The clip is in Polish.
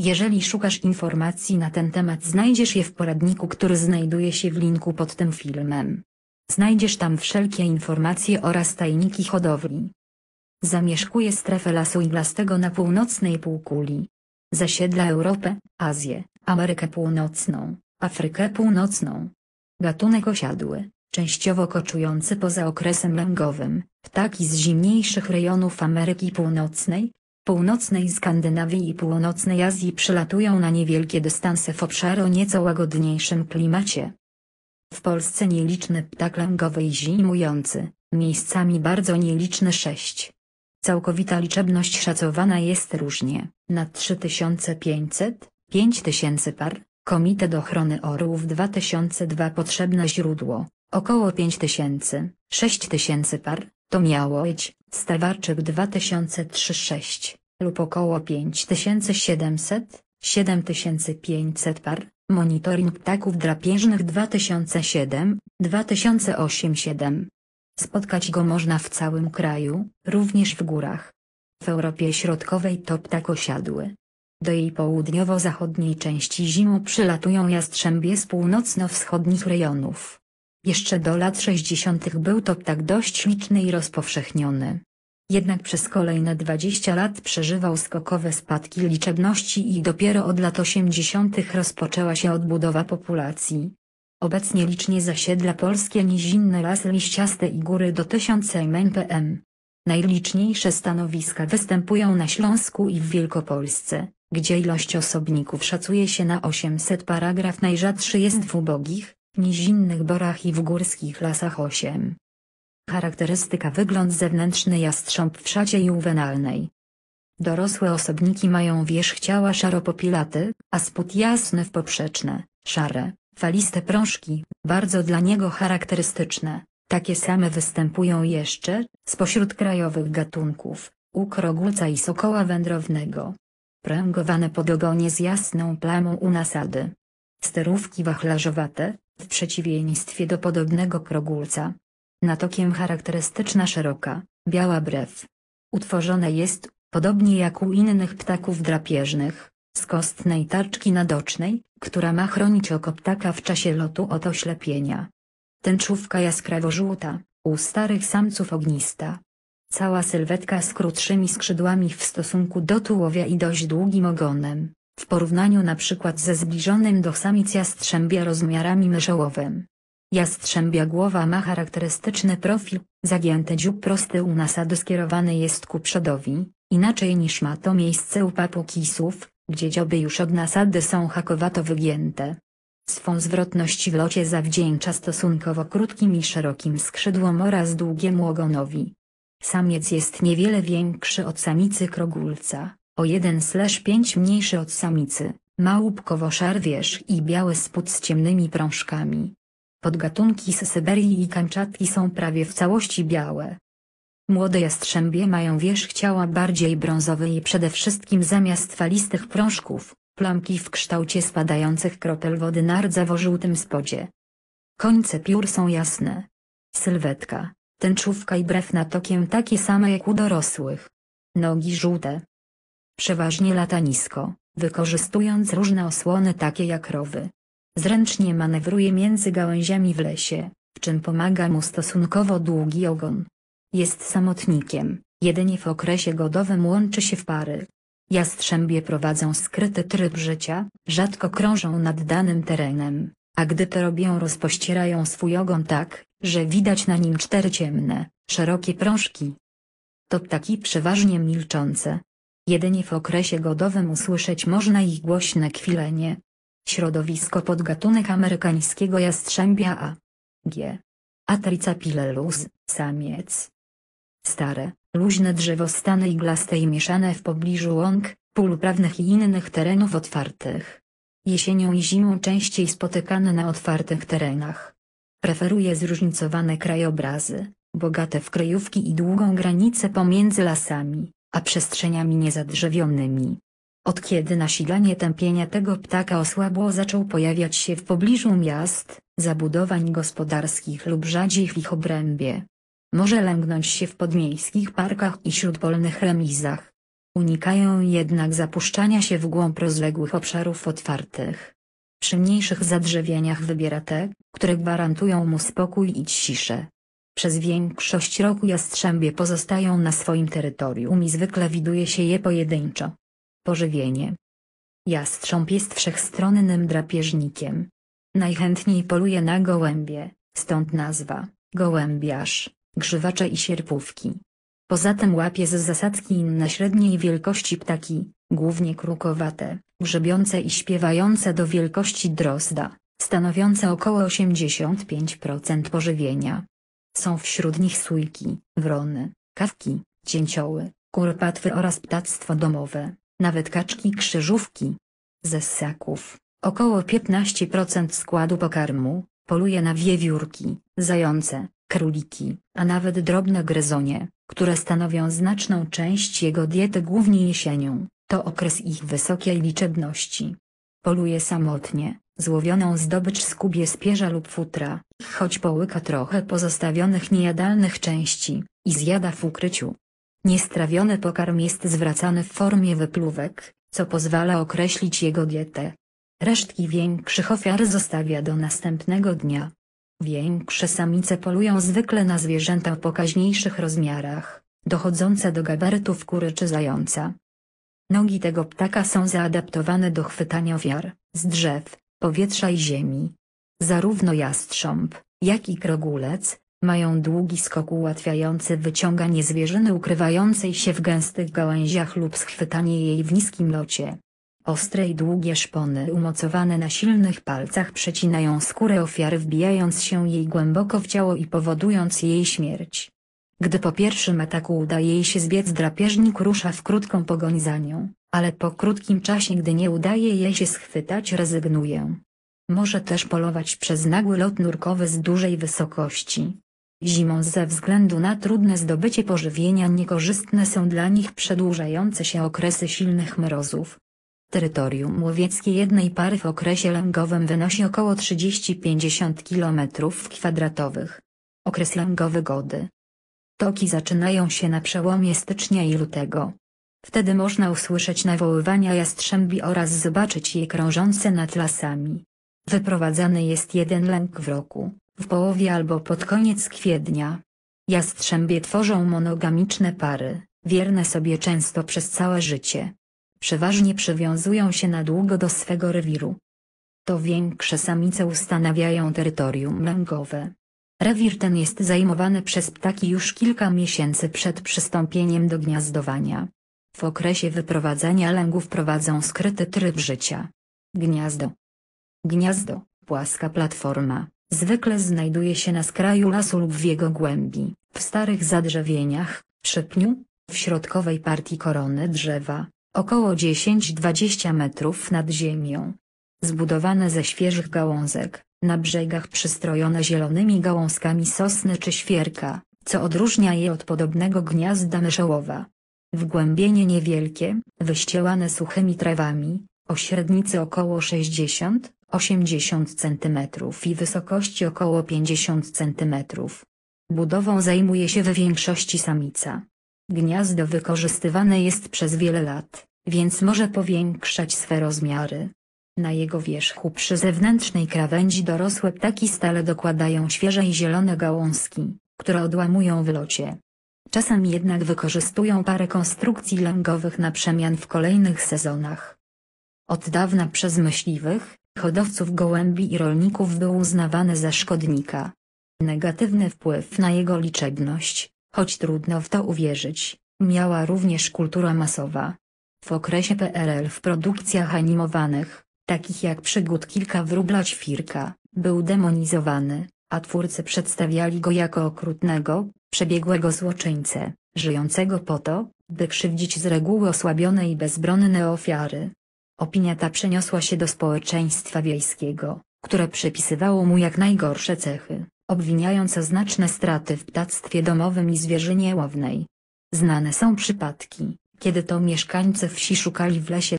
Jeżeli szukasz informacji na ten temat znajdziesz je w poradniku który znajduje się w linku pod tym filmem. Znajdziesz tam wszelkie informacje oraz tajniki hodowli. Zamieszkuje strefę lasu iglastego na północnej półkuli. Zasiedla Europę, Azję, Amerykę Północną, Afrykę Północną. Gatunek osiadły, częściowo koczujący poza okresem lęgowym, ptaki z zimniejszych rejonów Ameryki Północnej, północnej Skandynawii i północnej Azji przylatują na niewielkie dystanse w obszary o nieco łagodniejszym klimacie. W Polsce nieliczny ptak lęgowy i zimujący, miejscami bardzo nieliczny 6. Całkowita liczebność szacowana jest różnie, na 3500, 5000 par, Komitet Ochrony Orłów 2002 Potrzebne źródło, około 5000, 6000 par, to Miałowicz, Stawarczyk 2003-6, lub około 5700, 7500 par, Monitoring Ptaków Drapieżnych 2007, 2008-7. Spotkać go można w całym kraju, również w górach. W Europie Środkowej to ptak osiadły. Do jej południowo-zachodniej części zimą przylatują jastrzębie z północno-wschodnich rejonów. Jeszcze do lat 60. był to ptak dość liczny i rozpowszechniony. Jednak przez kolejne 20 lat przeżywał skokowe spadki liczebności i dopiero od lat 80. rozpoczęła się odbudowa populacji. Obecnie licznie zasiedla polskie nizinne lasy liściaste i góry do 1000 mpm. Najliczniejsze stanowiska występują na Śląsku i w Wielkopolsce, gdzie ilość osobników szacuje się na 800 paragraf najrzadszy jest w ubogich, nizinnych borach i w górskich lasach 8. Charakterystyka wygląd zewnętrzny jastrząb w szacie juwenalnej. Dorosłe osobniki mają wierzch ciała szaropopilaty, a spód jasny w poprzeczne, szare, faliste prążki, bardzo dla niego charakterystyczne. Takie same występują jeszcze, spośród krajowych gatunków, u krogulca i sokoła wędrownego. Pręgowane podogonie z jasną plamą u nasady. Sterówki wachlarzowate, w przeciwieństwie do podobnego krogulca. Natokiem charakterystyczna szeroka, biała brew. Utworzone jest, podobnie jak u innych ptaków drapieżnych, z kostnej tarczki nadocznej, która ma chronić oko ptaka w czasie lotu od oślepienia. Tęczówka jaskrawo-żółta, u starych samców ognista. Cała sylwetka z krótszymi skrzydłami w stosunku do tułowia i dość długim ogonem, w porównaniu na przykład ze zbliżonym do samic jastrzębia rozmiarami myszołowym. Jastrzębia głowa ma charakterystyczny profil, zagięty dziób prosty u nasady skierowany jest ku przodowi, inaczej niż ma to miejsce u papukisów, gdzie dzioby już od nasady są hakowato wygięte. Swą zwrotność w locie zawdzięcza stosunkowo krótkim i szerokim skrzydłom oraz długiemu ogonowi. Samiec jest niewiele większy od samicy krogulca, o 1/5 mniejszy od samicy, ma łupkowo-szar wierzch i biały spód z ciemnymi prążkami. Podgatunki z Syberii i Kamczatki są prawie w całości białe. Młode jastrzębie mają wierzch ciała bardziej brązowy i przede wszystkim zamiast falistych prążków, plamki w kształcie spadających kropel wody na rdzawo-żółtym spodzie. Końce piór są jasne. Sylwetka, tęczówka i brew na tokiem takie same jak u dorosłych. Nogi żółte. Przeważnie lata nisko, wykorzystując różne osłony takie jak rowy. Zręcznie manewruje między gałęziami w lesie, w czym pomaga mu stosunkowo długi ogon. Jest samotnikiem, jedynie w okresie godowym łączy się w pary. Jastrzębie prowadzą skryty tryb życia, rzadko krążą nad danym terenem, a gdy to robią rozpościerają swój ogon tak, że widać na nim cztery ciemne, szerokie prążki. To ptaki przeważnie milczące. Jedynie w okresie godowym usłyszeć można ich głośne kwilenie, Środowisko podgatunek amerykańskiego jastrzębia A. G. Atricapilellus, samiec. Stare, luźne drzewostany iglaste i mieszane w pobliżu łąk, pól uprawnych i innych terenów otwartych. Jesienią i zimą częściej spotykane na otwartych terenach. Preferuje zróżnicowane krajobrazy, bogate w kryjówki i długą granicę pomiędzy lasami, a przestrzeniami niezadrzewionymi. Od kiedy nasilanie tępienia tego ptaka osłabło zaczął pojawiać się w pobliżu miast, zabudowań gospodarskich lub rzadziej w ich obrębie. Może lęgnąć się w podmiejskich parkach i śródpolnych remizach. Unikają jednak zapuszczania się w głąb rozległych obszarów otwartych. Przy mniejszych zadrzewieniach wybiera te, które gwarantują mu spokój i ciszę. Przez większość roku jastrzębie pozostają na swoim terytorium i zwykle widuje się je pojedynczo. Pożywienie. Jastrząb jest wszechstronnym drapieżnikiem. Najchętniej poluje na gołębie, stąd nazwa, gołębiarz, grzywacze i sierpówki. Poza tym łapie z zasadzki inne średniej wielkości ptaki, głównie krukowate, grzebiące i śpiewające do wielkości drozda, stanowiące około 85% pożywienia. Są wśród nich sójki, wrony, kawki, cięcioły, kurpatwy oraz ptactwo domowe, nawet kaczki krzyżówki. Ze ssaków, około 15% składu pokarmu, poluje na wiewiórki, zające, króliki, a nawet drobne gryzonie, które stanowią znaczną część jego diety głównie jesienią, to okres ich wysokiej liczebności. Poluje samotnie, złowioną zdobycz skubie z pierza lub futra, choć połyka trochę pozostawionych niejadalnych części, i zjada w ukryciu. Niestrawiony pokarm jest zwracany w formie wypluwek, co pozwala określić jego dietę. Resztki większych ofiar zostawia do następnego dnia. Większe samice polują zwykle na zwierzęta o pokaźniejszych rozmiarach, dochodzące do gabarytów kury czy zająca. Nogi tego ptaka są zaadaptowane do chwytania ofiar, z drzew, powietrza i ziemi. Zarówno jastrząb, jak i krogulec, mają długi skok ułatwiający wyciąganie zwierzyny ukrywającej się w gęstych gałęziach lub schwytanie jej w niskim locie. Ostre i długie szpony umocowane na silnych palcach przecinają skórę ofiary wbijając się jej głęboko w ciało i powodując jej śmierć. Gdy po pierwszym ataku udaje jej się zbiec drapieżnik rusza w krótką pogoń za nią, ale po krótkim czasie gdy nie udaje jej się schwytać rezygnuje. Może też polować przez nagły lot nurkowy z dużej wysokości. Zimą ze względu na trudne zdobycie pożywienia niekorzystne są dla nich przedłużające się okresy silnych mrozów. Terytorium łowieckie jednej pary w okresie lęgowym wynosi około 30-50 km2. Okres lęgowy gody. Toki zaczynają się na przełomie stycznia i lutego. Wtedy można usłyszeć nawoływania jastrzębi oraz zobaczyć je krążące nad lasami. Wyprowadzany jest jeden lęk w roku, w połowie albo pod koniec kwietnia. Jastrzębie tworzą monogamiczne pary, wierne sobie często przez całe życie. Przeważnie przywiązują się na długo do swego rewiru. To większe samice ustanawiają terytorium lęgowe. Rewir ten jest zajmowany przez ptaki już kilka miesięcy przed przystąpieniem do gniazdowania. W okresie wyprowadzania lęgów prowadzą skryty tryb życia. Gniazdo. Gniazdo, płaska platforma, zwykle znajduje się na skraju lasu lub w jego głębi, w starych zadrzewieniach, przy pniu, w środkowej partii korony drzewa, około 10-20 metrów nad ziemią. Zbudowane ze świeżych gałązek, na brzegach przystrojone zielonymi gałązkami sosny czy świerka, co odróżnia je od podobnego gniazda myszołowa. Wgłębienie niewielkie, wyścielane suchymi trawami, o średnicy około 60-80 cm i wysokości około 50 cm. Budową zajmuje się w większości samica. Gniazdo wykorzystywane jest przez wiele lat, więc może powiększać swe rozmiary. Na jego wierzchu przy zewnętrznej krawędzi dorosłe ptaki stale dokładają świeże i zielone gałązki, które odłamują w locie. Czasem jednak wykorzystują parę konstrukcji lęgowych na przemian w kolejnych sezonach. Od dawna przez myśliwych, hodowców gołębi i rolników był uznawany za szkodnika. Negatywny wpływ na jego liczebność, choć trudno w to uwierzyć, miała również kultura masowa. W okresie PRL w produkcjach animowanych, takich jak przygód kilka wróbla ćwirka, był demonizowany, a twórcy przedstawiali go jako okrutnego, przebiegłego złoczyńcę, żyjącego po to, by krzywdzić z reguły osłabione i bezbronne ofiary. Opinia ta przeniosła się do społeczeństwa wiejskiego, które przypisywało mu jak najgorsze cechy, obwiniając o znaczne straty w ptactwie domowym i zwierzynie łownej. Znane są przypadki, kiedy to mieszkańcy wsi szukali w lesie